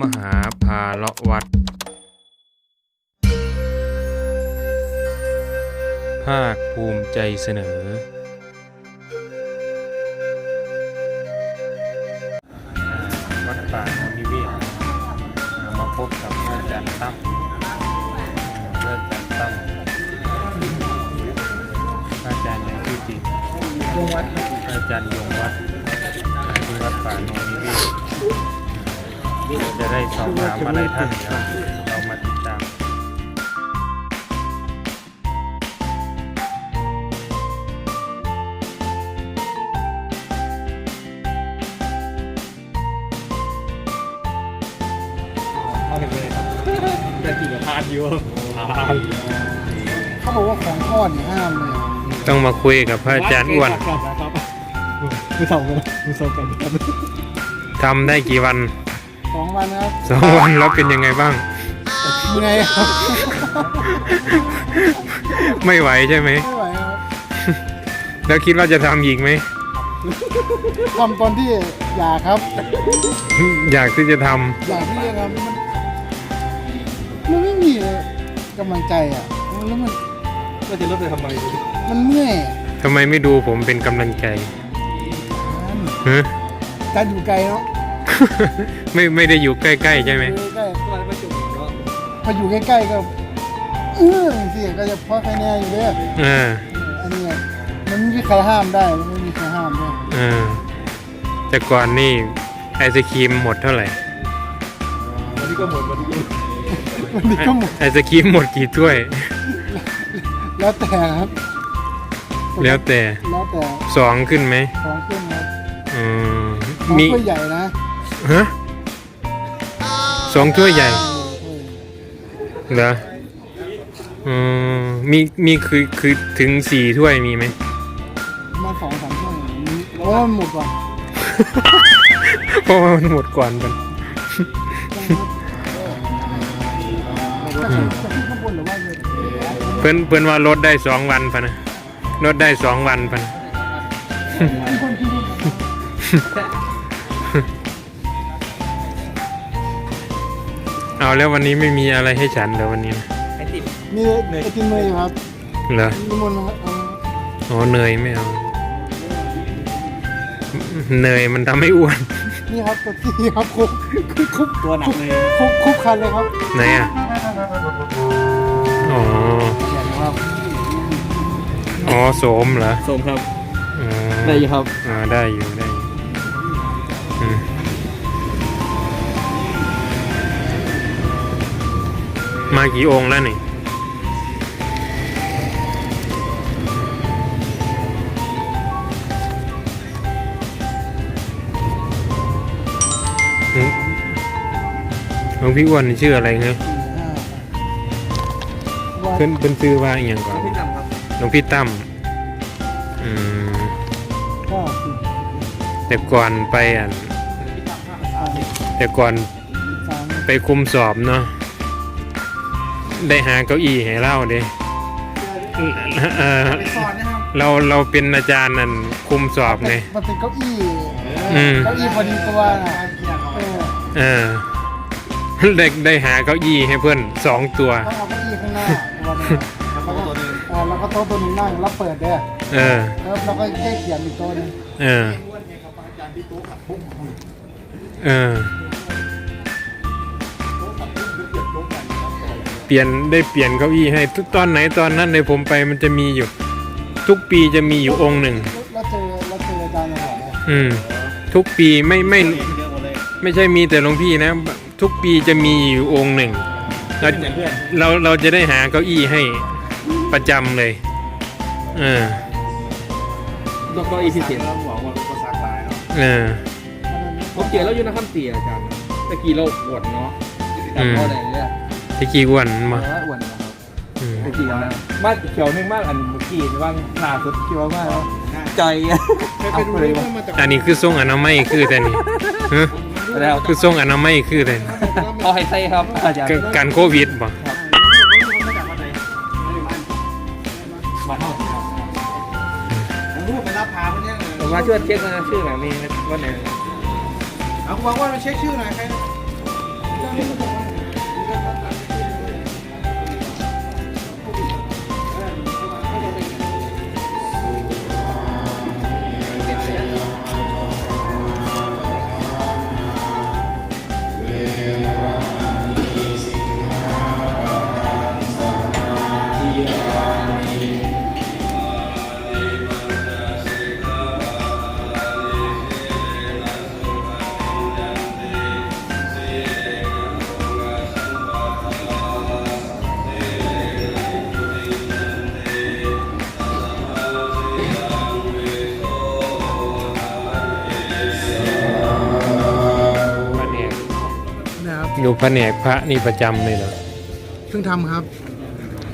มหาภาละวัดภาคภูมิใจเสนอ วัดป่าโนนิเวศมาพบกับพระอาจารย์ตั้มพระอาจารย์ตั้มพระอาจารย์ในที่จริงยงวัดพระอาจารย์ยงวัดที่วัดป่าโนนิเวศ จะได้สอบถามอะไรท่านเดี๋ยวเรามาติดตามเอาไปเลยครับจะกี่กับพานอยู่พานเขาบอกว่าของทอดเนี่ยห้ามเลยต้องมาคุยกับพระอาจารย์อ้วนครับมือสองกันมือสองกันครับทำได้กี่วัน สองวันนะครับสองวันแล้วเป็นยังไงบ้างเหนื่อยครับไม่ไหวใช่ไหมไม่ไหวครับแล้วคิดว่าจะทำอีกไหมทำตอนที่อยากครับ อยากที่จะทอยากที่จะทำมันมันไม่มีกำลังใจอะแล้วมันก็จะลดไปทำไมมันเมื่อยำทำไมไม่ดูผมเป็นกำลังใจฮะการอยู่ไกลเนาะ ไม่ไม่ได้อยู่ใกล้ๆใช่ไหมอยู่ใกล้ก็ไม่จุกเนาะพออยู่ใกล้ๆก็เออสิก็จะพอใครแน่อยู่เด้อเอออันนี้อะมันไม่มีใครห้ามได้มันไม่มีใครห้ามด้วยเออแต่ก่อนนี่ไอศครีมหมดเท่าไหร่วันนี้ก็หมดวันนี้ก็วันนี้ก็หมดไอศครีมหมดกี่ถ้วย แล้วแต่ครับแล้วแต่แล้วแต่สองขึ้นไหมของเครื่องครับอืมของมีถ้วยใหญ่นะ ฮะสองถ้วยใหญ่เหรออืมมีมีคือคือถึงสี่ถ้วยมีไหมมาสองสามถ้วยมีเพราะว่ามันหมดก่อนเพราะว่ามันหมดก่อนกันจะขึ้นจะขึ้นข้างบนหรือว่าจะเพื่อนเพื่อนว่าลดได้สองวันพะนะลดได้สองวันพะนะ เอาแล้ววันนี้ไม่มีอะไรให้ฉันเหรอวันนี้นะไอติมมีไอติมเนยอยู่ครับเหรอนิมนต์นะครับเอาอ๋อเนยไม่เอาเนยมันทำให้อ้วน นี่ครับตัวที่ครับคุกคุกตัวหนักเลยคุกคุกคันเลยครับไหนอะอ๋อเขียนนะครับอ๋อโสมเหรอ สมครับ อ๋อได้ครับ อ่าได้อยู่ได้ มากี่องค์แล้วนี่อืมหลวงพี่อ้วนนี่ชื่ออะไรเงี้ยว่าเพิ่นเพิ่นชื่อว่าอหย่างก่อนพี่จำครับหลวงพี่ตั้มอืมก็แต่ก่อนไปอะแต่ก่อนสามไปคุมสอบเนาะ ได้หาเก้าอี้ให้เล่าเด้เออไปสอนนะครับเราเราเป็นอาจารย์นั่นคุมสอบไง มันเป็นเก้าอี้อืม เก้าอี้พอดีตัวนะเออเออได้ได้หาเก้าอี้ให้เพื่อนสองตัว ต้องเอาเก้าอี้ข้างหน้าตัวหนึงแล้วก็อ่าแล้วก็โต๊ะตัวหนึงนั่งแล้วเปิดเด้อเออ แล้วเราก็แค่เขียนอีกโต๊ะหนึงเออ เออ เปลี่ยนได้เปลี่ยนเก้าอี้ให้ทุกตอนไหนตอนนั้นในผมไปมันจะมีอยู่ ทุกปีจะมีอยู่องค์หนึ่งแล้วเจอแล้วเจออาจารย์มาบอกเลยอืม ทุกปีไม่ไม่เยอะหมดเลยไม่ใช่มีแต่หลวงพี่นะ ทุกปีจะมีอยู่องค์หนึ่งเราเหมือนเพื่อนเราเราจะได้หาเก้าอี้ให้ประจำเลยเออแล้วก็อีพีเสียงเราบอกว่าก็ซักลายเนาะเออ ผมเขียนแล้วอยู่นะครับเสียอาจารย์ตะกี้เราอวดเนาะจำพ่อไหนเนี่ย ที่กี่อ้วนมาเอออวดนะครับอืมตะกี้นะมากเขียวนึงมากอันเมื่อกี้ว่างหนาสุดเขียวมากแล้วใจเอาไปเลยวะอันนี้คือทรงอนามัยคือแต่นี่ฮะแล้วคือทรงอนามัยคือแต่นี่เอาให้ใส่ครับอาจารย์ก็การโควิดบ่มาเท่ารูปไปรับพาเนี่ยผมมาช่วยเช็คนะชื่อไหนมีว่าไหนเอาบอกว่ามาเช็คชื่อหน่อยใคร อยู่แผนกพระนี่ประจำเลยเหรอเพิ่งทำครับ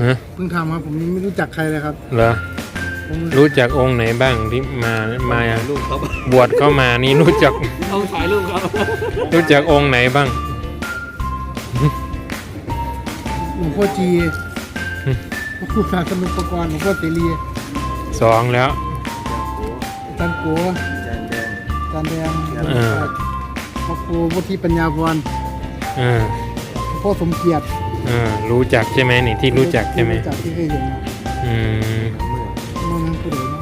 ฮะเพิ่งทำครับ ผมยังไม่รู้จักใครเลยครับ เหรอผมรู้จักองค์ไหนบ้างที่มามาลูกครับบวชเข้ามานี่รู้จักต้องถ่ายรูปครับรู้จักองค์ไหนบ้าง หลวงพ่อจีอืม พระครูศาสนุปกรณ์หลวงพ่อเสรีสองแล้ว อาจารย์โกอาจารย์แดงเออ พระครูวุฒิปัญญาพรเออหลวงพ่อสมเกียรติเออรู้จักใช่ไหมนี่ที่รู้จักใช่ไหมรู้จักที่เคยเห็นนะอืมนอกนั้นผู้ใดนะ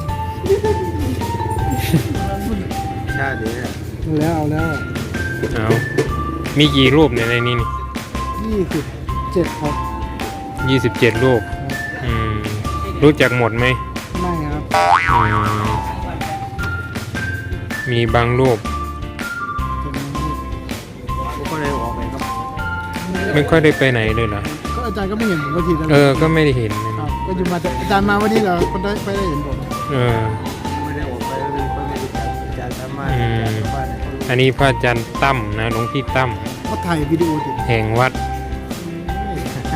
ชาตินี้เอาแล้วเอาแล้วเอามีกี่รูปในในนี้นี่ยี่สิบเจ็ดครับยี่สิบเจ็ดรูปอืมรู้จักหมดไหมไม่ครับอืมมีบางรูป ไม่ค่อยได้ไปไหนเลยเหรอ ก็อาจารย์ก็ไม่เห็นผมก็ทีแล้วเออ ก็ไม่ได้เห็นเลยครันะบก็อยู่มาแต่อาจารย์มาวันนี้เหราก็ได้ไปได้เห็นผมเออ ไม่ได้ออกไปเลยก็ไม่รู้จักอาจารย์สามารถอืมอาจารย์บ้านเขารู้อันนี้พระอาจารย์ตั้มนะหลวงพี่ตั้มก็ถ่ายวิดีโอติดแห่งวัด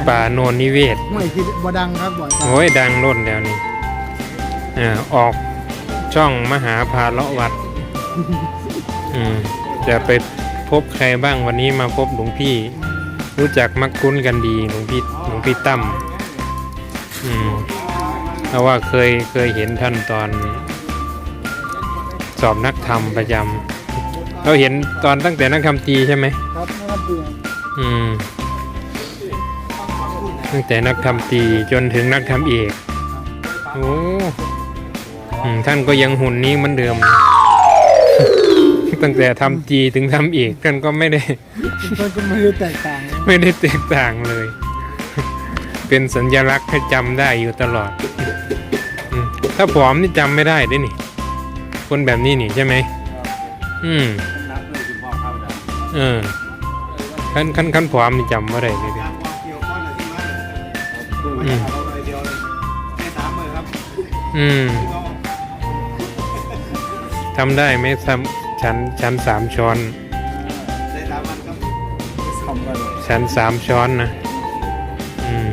ป่าโนนนิเวศ ห่วยคือบ่ดังครับบ่อยจังโอ้ยดังร่นแล้วนี่อ่าออกช่องมหาพาเลาะวัดอืมจะไปพบใครบ้างวันนี้มาพบหลวงพี่ รู้จักมักคุ้นกันดีหลวงพี่หลวงพี่ตั้มอืมเพราะว่าเคยเคยเห็นท่านตอน สอบนักธรรมประจำเราเห็นตอนตั้งแต่นักธรรมตรีใช่ไหมครับนะครับเปลี่ยนอืมตั้งแต่นักธรรมตรีจนถึงนักธรรมเอกโอ้อืมท่านก็ยังหุ่นนี้เหมือนเดิม ตั้งแต่ทำจีถึงทำเอกท่านก็ไม่ได้มันก็ไม่ได้แตกต่างนะ ไม่ได้แตกต่างเลย เป็นสัญลักษณ์ให้จำได้อยู่ตลอด ถ้าผอมนี่จำไม่ได้ด้วยนี่ คนแบบนี้นี่ใช่ไหม อืมเออขั้นขั้นขั้นผอมนี่จำไม่ได้เลยเด้อืมอืมทำได้ไหมทำชั้นชั้นสามช้อน ชั้นสามช้อนนะอืม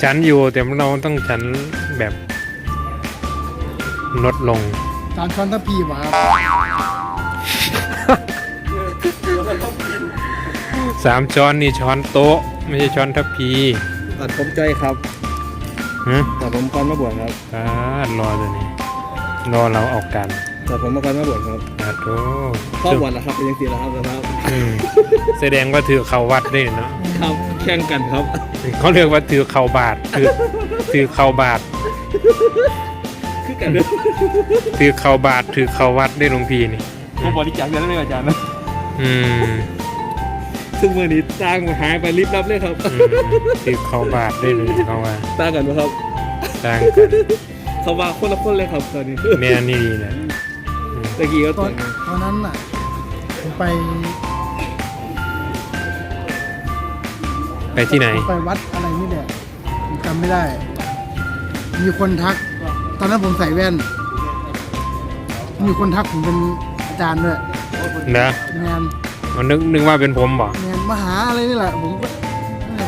ชั้นอยู่แต่เราต้องชั้นแบบลดลงตามช้อนทัพพีวะครับสามช้อนนี่ช้อนโต๊ะ ไม่ใช่ช้อนทัพพีตัดผมใจครับฮะตัดผมก่อนมาบวชครับอ่ารอตัวนี้รอเราออกกัน ตัดผมมาก่อนมาบวชครับอาโถเข้าบวชแล้วครับเป็นยังสี่แล้วครับนะครับอืมแสดงว่าถือเข่าวัดได้เนาะครับแข่งกันครับ เขาเรียกว่าถือเข่าบาทถือถือเข่าบาทคือกันเลยถือเข่าบาทถือเข่าวัดได้หลวงพี่นี่ผมบริจาคเงินได้เลยอาจารย์นะอืมซึ่งมื่อนี้จ้างมาหายไปรีบรับเลยครับอืมถือเข่าบาทได้เลยเขาว่าต่างกันไหมครับต่างกันเขาว่าคนละคนเลยครับตอนนี้แม่นี่ดีแหละ ตะกี้ก็ตต่ออนงกันตอนนั้นน่ะผมไปไปที่ไหน ผมไปวัดอะไรนี่แหละผมจำไม่ได้ มีคนทัก ตอนนั้นผมใส่แว่น มีคนทักผมเป็นอาจารย์ด้วยนะงานมันนึกนึกว่าเป็นผมบ่งานมหาอะไรนี่แหละผมก็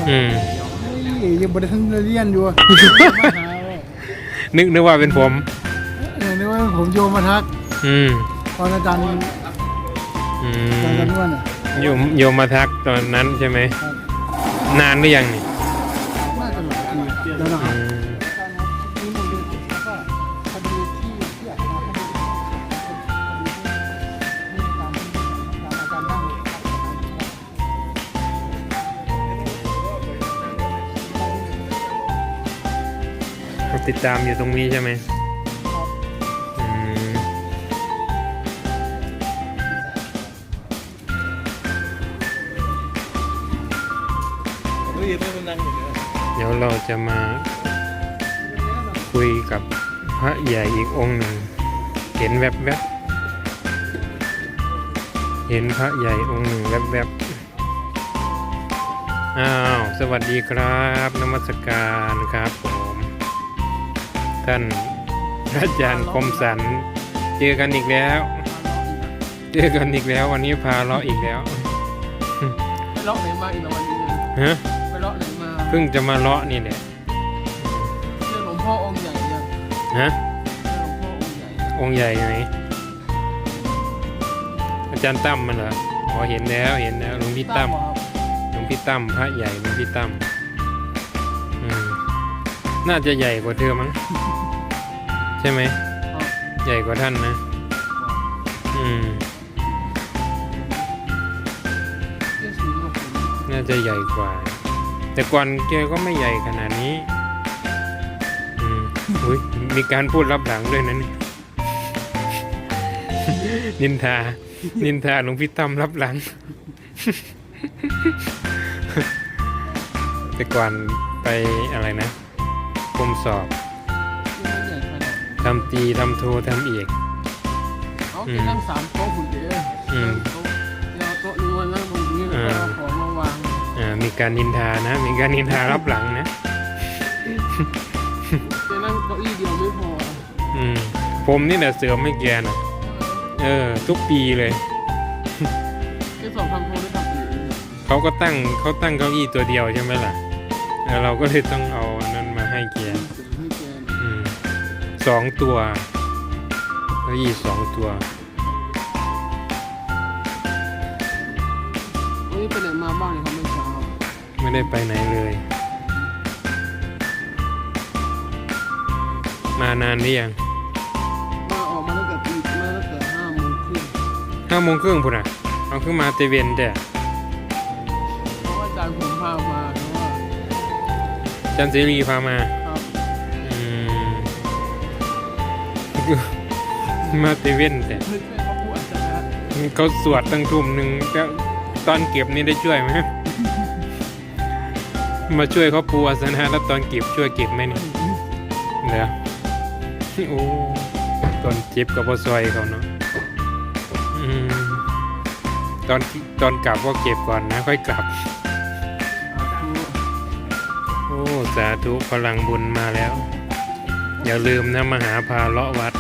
อืมเฮ้ยยังบริทันเรียนอยู่อะมหาเว้ยนึกนึกว่าเป็นผม เออนึกว่าผมโยมมาทัก ตอนอาจารย์อาจารมย์นวลน่ะโยมโยมมาทักตอนนั้นใช่ไหมนานหรือยังนี่น่าจะหลายปีแล้วนะติดตามอยู่ตรงนี้ใช่ไหม เนี่ยเดี๋ยวเราจะมาคุยกับพระใหญ่อีกองค์หนึ่ง เห็นแวบๆบเห็นพระใหญ่องค์หนึ่งแวบๆอ้าว สวัสดีครับนมัสการครับผม ท่านพระอาจารย์คมสัน เจอกันอีกแล้ว เจอกันอีกแล้ววันนี้พาเลาะอีกแล้วไปเลาะไหนมาอีกแล้ววันนี้ฮะไป เลาะไหนมาเพิ่งจะมาเลาะนี่แหละเจอหลวงพ่อองค์ใหญ่ยังฮะเจอหลวงพ่อองค์ใหญ่องค์ใหญ่ไหนอาจารย์ตั้มมันเหรออ๋อเห็นแล้วเห็นแล้วหลวงพี่ตั้ม เหรอครับหลวงพี่ตั้มพระใหญ่หลวงพี่ตั้มอืมน่าจะใหญ่กว่าเธอมั้ง ใช่ไหม ครับใหญ่กว่าท่านนะ อืม เจอสูงกว่าผมน่าจะใหญ่กว่า แต่ก่อนแกก็ไม่ใหญ่ขนาดนี้อืมอุ้ยมีการพูดรับหลังด้วยนะนี่ นินทา นินทาหลวงพี่ตั้มรับหลัง แต่ก่อนไปอะไรนะกรมสอบไม่ใหญ่ขนาดทำตีทำโททำเอกเอาแค่นั่งสามโต๊ะหุ่นเดียวอืม โต๊ะเดียวโต๊ะนึงวันนั่งตรงนี้แล้วก็เอาข องมาวางอ่ามีการนินทานะ มีการนินทารับหลังนะ จะนั่งเก้าอี้เดียวไม่พออืมผมนี่แหละเสริมให้แกน่ะเออ ทุกปีเลย แค่สองทำโทรได้ทำอีกเขาก็ตั้งเขาตั้งเก้าอี้ตัวเดียวใช่ไหมล่ะแล้วเราก็เลยต้องเอาอันนั้นมาให้แกเสริมให้แกอืมสองตัวเก้าอี้สองตัว วันนี้ไปไหนมาบ้างเนี่ยครับเมื่อเช้า ไม่ได้ไปไหนเลย มานานหรือยังมาออกมาตั้งแต่ตีมาตั้งแต่ห้าโมงครึ่งห้าโมงครึ่งพุ่นอะเอาขึ้นมาเตเวนแต่เพราะว่าอาจารย์ผมพามาเพราะว่าจันเสรีพามาครับอืม มาเตเวนแต่นึกให้เขาพูดอาจารย์เขาสวดตั้งทุ่มหนึ่งแล้วตอนเก็บนี่ได้ช่วยไหม มาช่วยเขาปูอาสนะแล้วตอนเก็บช่วยเก็บไหมเนี่ยเหรอโอ้ตอนเจ็บกับพอซอยเขาเนาะอืมตอนตอนกลับก็เก็บก่อนนะ ค่อยกลับ โอ้ สาธุพลังบุญมาแล้ว อย่าลืมนะมาหาพาเลาะวัด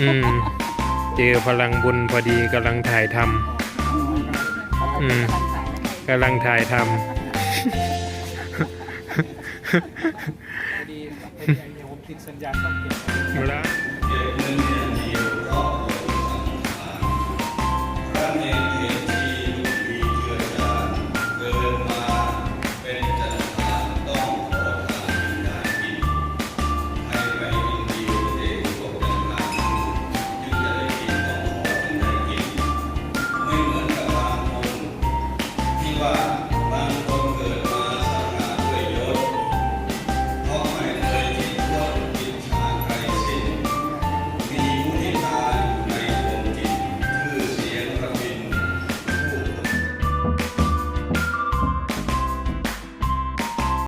อืม เจอพลังบุญพอดีกำลังถ่ายทำอืม กำลังถ่ายทดีผมติดสัญญาณต้องเก็บำแล้ว